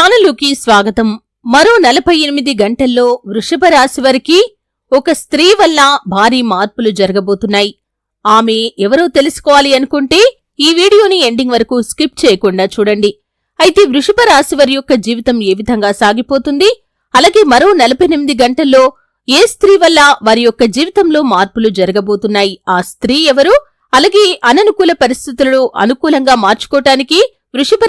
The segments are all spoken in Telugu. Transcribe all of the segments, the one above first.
ఛానలుకి స్వాగతం. మరో నలభై ఎనిమిది గంటల్లో వృషభ రాశి వారికి ఒక స్త్రీ వల్ల భారీ మార్పులు జరగబోతున్నాయి. ఆమె ఎవరో తెలుసుకోవాలి అనుకుంటే ఈ వీడియోని ఎండింగ్ వరకు స్కిప్ చేయకుండా చూడండి. అయితే వృషభ రాశి వారి యొక్క జీవితం ఏ విధంగా సాగిపోతుంది? అలాగే మరో నలభై ఎనిమిది గంటల్లో ఏ స్త్రీ వల్ల వారి యొక్క జీవితంలో మార్పులు జరగబోతున్నాయి? ఆ స్త్రీ ఎవరు? అలాగే అననుకూల పరిస్థితులను అనుకూలంగా మార్చుకోటానికి వృషభ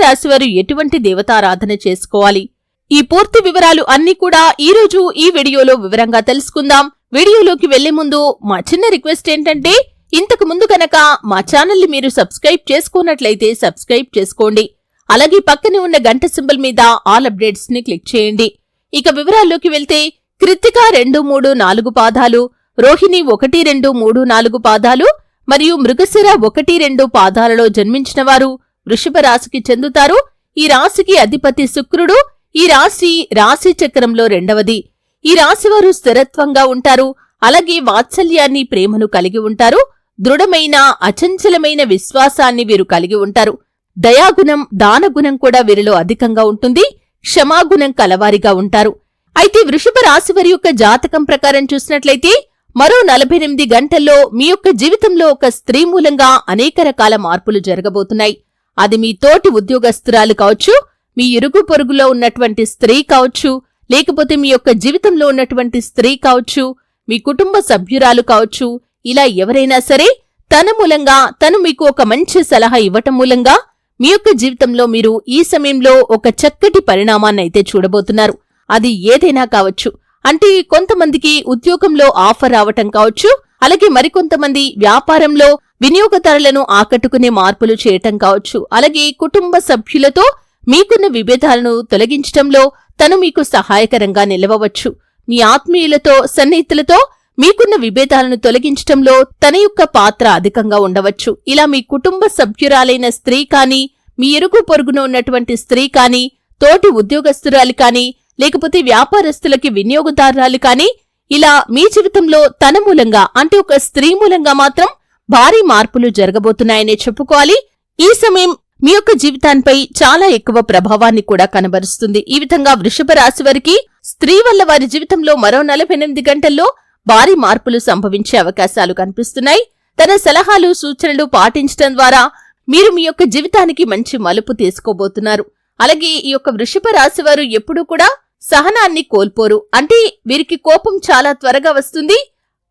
ఎటువంటి దేవతారాధన చేసుకోవాలి? ఈ పూర్తి వివరాలు అన్ని కూడా ఈ రోజు ఈ వీడియోలో వివరంగా తెలుసుకుందాం. వీడియోలోకి వెళ్ళే ముందు మా చిన్న రిక్వెస్ట్ ఏంటంటే ఇంతకు ముందు కనుక మా ఛానల్ని మీరు సబ్స్క్రైబ్ చేసుకున్నట్లయితే సబ్స్క్రైబ్ చేసుకోండి. అలాగే పక్కనే ఉన్న గంట సింబల్ మీద ఆల్ అప్డేట్స్ని క్లిక్ చేయండి. ఇక వివరాల్లోకి వెళ్తే కృత్తిక రెండు మూడు నాలుగు పాదాలు రోహిణి ఒకటి రెండు మూడు నాలుగు పాదాలు మరియు మృగశిర ఒకటి రెండు పాదాలలో జన్మించిన వారు వృషభ రాశికి చెందుతారు. ఈ రాశికి అధిపతి శుక్రుడు. ఈ రాశి రాశి చక్రంలో రెండవది. ఈ రాశివారు స్థిరత్వంగా ఉంటారు. అలాగే వాత్సల్యాన్ని ప్రేమను కలిగి ఉంటారు. దృఢమైన అచంచలమైన విశ్వాసాన్ని వీరు కలిగి ఉంటారు. దయాగుణం దానగుణం కూడా వీరిలో అధికంగా ఉంటుంది. క్షమాగుణం కలవారిగా ఉంటారు. అయితే వృషభ రాశివారి యొక్క జాతకం ప్రకారం చూసినట్లయితే మరో నలభై ఎనిమిది గంటల్లో మీ యొక్క జీవితంలో ఒక స్త్రీ మూలంగా అనేక రకాల మార్పులు జరగబోతున్నాయి. అది మీ తోటి ఉద్యోగస్తురాలు కావచ్చు మీ ఇరుగు పొరుగులో ఉన్నటువంటి స్త్రీ కావచ్చు లేకపోతే మీ యొక్క జీవితంలో ఉన్నటువంటి స్త్రీ కావచ్చు మీ కుటుంబ సభ్యురాలు కావచ్చు ఇలా ఎవరైనా సరే తన మూలంగా తను మీకు ఒక మంచి సలహా ఇవ్వటం మూలంగా మీ యొక్క జీవితంలో మీరు ఈ సమయంలో ఒక చక్కటి పరిణామాన్నైతే చూడబోతున్నారు. అది ఏదైనా కావచ్చు. అంటే కొంతమందికి ఉద్యోగంలో ఆఫర్ రావటం కావచ్చు అలాగే మరికొంతమంది వ్యాపారంలో వినియోగదారులను ఆకట్టుకునే మార్పులు చేయటం కావచ్చు. అలాగే కుటుంబ సభ్యులతో మీకున్న విభేదాలను తొలగించటంలో తను మీకు సహాయకరంగా నిలవవచ్చు. మీ ఆత్మీయులతో సన్నిహితులతో మీకున్న విభేదాలను తొలగించటంలో తన యొక్క పాత్ర అధికంగా ఉండవచ్చు. ఇలా మీ కుటుంబ సభ్యురాలైన స్త్రీ కాని మీ ఇరుగు పొరుగున ఉన్నటువంటి స్త్రీ కాని తోటి ఉద్యోగస్తురాలు కాని లేకపోతే వ్యాపారస్తులకి వినియోగదారురాలు కాని ఇలా మీ జీవితంలో తన మూలంగా అంటే ఒక స్త్రీ మూలంగా మాత్రం భారీ మార్పులు జరగబోతున్నాయనే చెప్పుకోవాలి. ఈ సమయం మీ యొక్క జీవితాన్పై చాలా ఎక్కువ ప్రభావాన్ని కూడా కనబరుస్తుంది. ఈ విధంగా వృషభ రాశి వారికి స్త్రీ వల్ల వారి జీవితంలో మరో నలభై ఎనిమిది గంటల్లో భారీ మార్పులు సంభవించే అవకాశాలు కనిపిస్తున్నాయి. తన సలహాలు సూచనలు పాటించడం ద్వారా మీరు మీ యొక్క జీవితానికి మంచి మలుపు తీసుకోబోతున్నారు. అలాగే ఈ యొక్క వృషభ రాశి వారు ఎప్పుడూ కూడా సహనాన్ని కోల్పోరు. అంటే వీరికి కోపం చాలా త్వరగా వస్తుంది.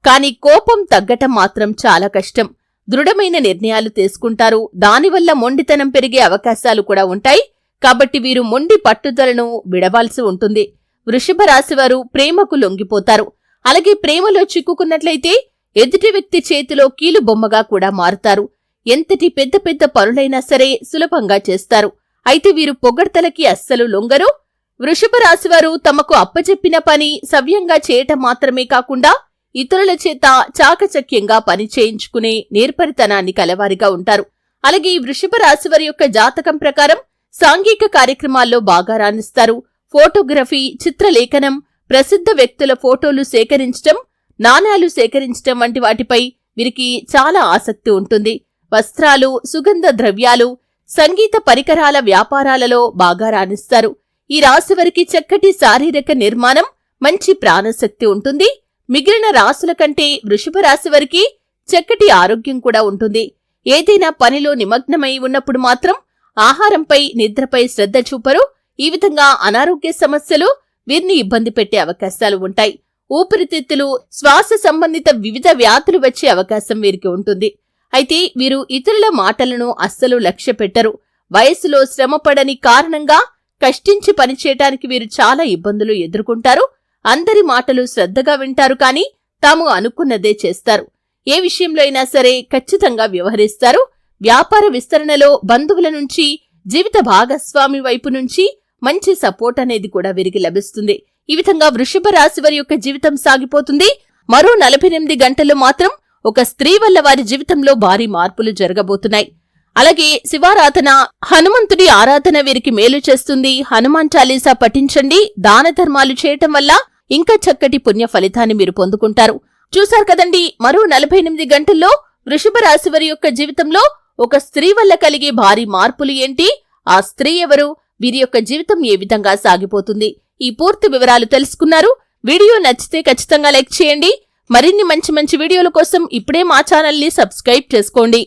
కానీ కోపం తగ్గటం మాత్రం చాలా కష్టం. దృఢమైన నిర్ణయాలు తీసుకుంటారు. దానివల్ల మొండితనం పెరిగే అవకాశాలు కూడా ఉంటాయి. కాబట్టి వీరు మొండి పట్టుదలను విడవాల్సి ఉంటుంది. వృషభ రాశివారు ప్రేమకు లొంగిపోతారు. అలాగే ప్రేమలో చిక్కుకున్నట్లయితే ఎదుటి వ్యక్తి చేతిలో కీలు బొమ్మగా కూడా మారుతారు. ఎంతటి పెద్ద పెద్ద పనులైనా సరే సులభంగా చేస్తారు. అయితే వీరు పొగడ్తలకి అస్సలు లొంగరు. వృషభ రాశివారు తమకు అప్పచెప్పిన పని సవ్యంగా చేయటం మాత్రమే కాకుండా ఇతరుల చేత చాకచక్యంగా పని చేయించుకునే నేర్పరితనాన్ని కలవారిగా ఉంటారు. అలాగే ఈ వృషభ రాశివారి యొక్క జాతకం ప్రకారం సాంఘిక కార్యక్రమాల్లో బాగా రాణిస్తారు. ఫోటోగ్రఫీ చిత్రలేఖనం ప్రసిద్ధ వ్యక్తుల ఫోటోలు సేకరించటం నాణాలు సేకరించటం వంటి వాటిపై వీరికి చాలా ఆసక్తి ఉంటుంది. వస్త్రాలు సుగంధ ద్రవ్యాలు సంగీత పరికరాల వ్యాపారాలలో బాగా రాణిస్తారు. ఈ రాశి వారికి చక్కటి శారీరక నిర్మాణం మంచి ప్రాణశక్తి ఉంటుంది. మిగిలిన రాసుల కంటే వృషభ రాశి వారికి చక్కటి ఆరోగ్యం కూడా ఉంటుంది. ఏదైనా పనిలో నిమగ్నమై ఉన్నప్పుడు మాత్రం ఆహారంపై నిద్రపై శ్రద్ధ చూపరు. ఈ విధంగా అనారోగ్య సమస్యలు వీరిని ఇబ్బంది పెట్టే అవకాశాలు ఉంటాయి. ఊపిరితిత్తులు శ్వాస సంబంధిత వివిధ వ్యాధులు వచ్చే అవకాశం వీరికి ఉంటుంది. అయితే వీరు ఇతరుల మాటలను అస్సలు లక్ష్య పెట్టరు. వయసులో శ్రమపడని కారణంగా కష్టించి పనిచేయటానికి వీరు చాలా ఇబ్బందులు ఎదుర్కొంటారు. అందరి మాటలు శ్రద్ధగా వింటారు కానీ తాము అనుకున్నదే చేస్తారు. ఏ విషయంలో అయినా సరే ఖచ్చితంగా వ్యవహరిస్తారు. వ్యాపార విస్తరణలో బంధువుల నుంచి జీవిత భాగస్వామి వైపు నుంచి మంచి సపోర్ట్ అనేది కూడా వీరికి లభిస్తుంది. ఈ విధంగా వృషభ రాశి వారి యొక్క జీవితం సాగిపోతుంది. మరో నలభై ఎనిమిది గంటల్లో మాత్రం ఒక స్త్రీ వల్ల వారి జీవితంలో భారీ మార్పులు జరగబోతున్నాయి. అలాగే శివారాధన హనుమంతుడి ఆరాధన వీరికి మేలు చేస్తుంది. హనుమాన్ చాలీసా పఠించండి. దాన ధర్మాలు చేయటం వల్ల ఇంకా చక్కటి పుణ్య ఫలితాన్ని మీరు పొందుకుంటారు. చూశారు కదండి మరో నలభై ఎనిమిది గంటల్లో వృషభ రాశి వారి యొక్క జీవితంలో ఒక స్త్రీ వల్ల కలిగే భారీ మార్పులు ఏంటి? ఆ స్త్రీ ఎవరు? వీరి యొక్క జీవితం ఏ విధంగా సాగిపోతుంది? ఈ పూర్తి వివరాలు తెలుసుకున్నారు. వీడియో నచ్చితే ఖచ్చితంగా లైక్ చేయండి. మరిన్ని మంచి మంచి వీడియోల కోసం ఇప్పుడే మా ఛానల్ని సబ్స్క్రైబ్ చేసుకోండి.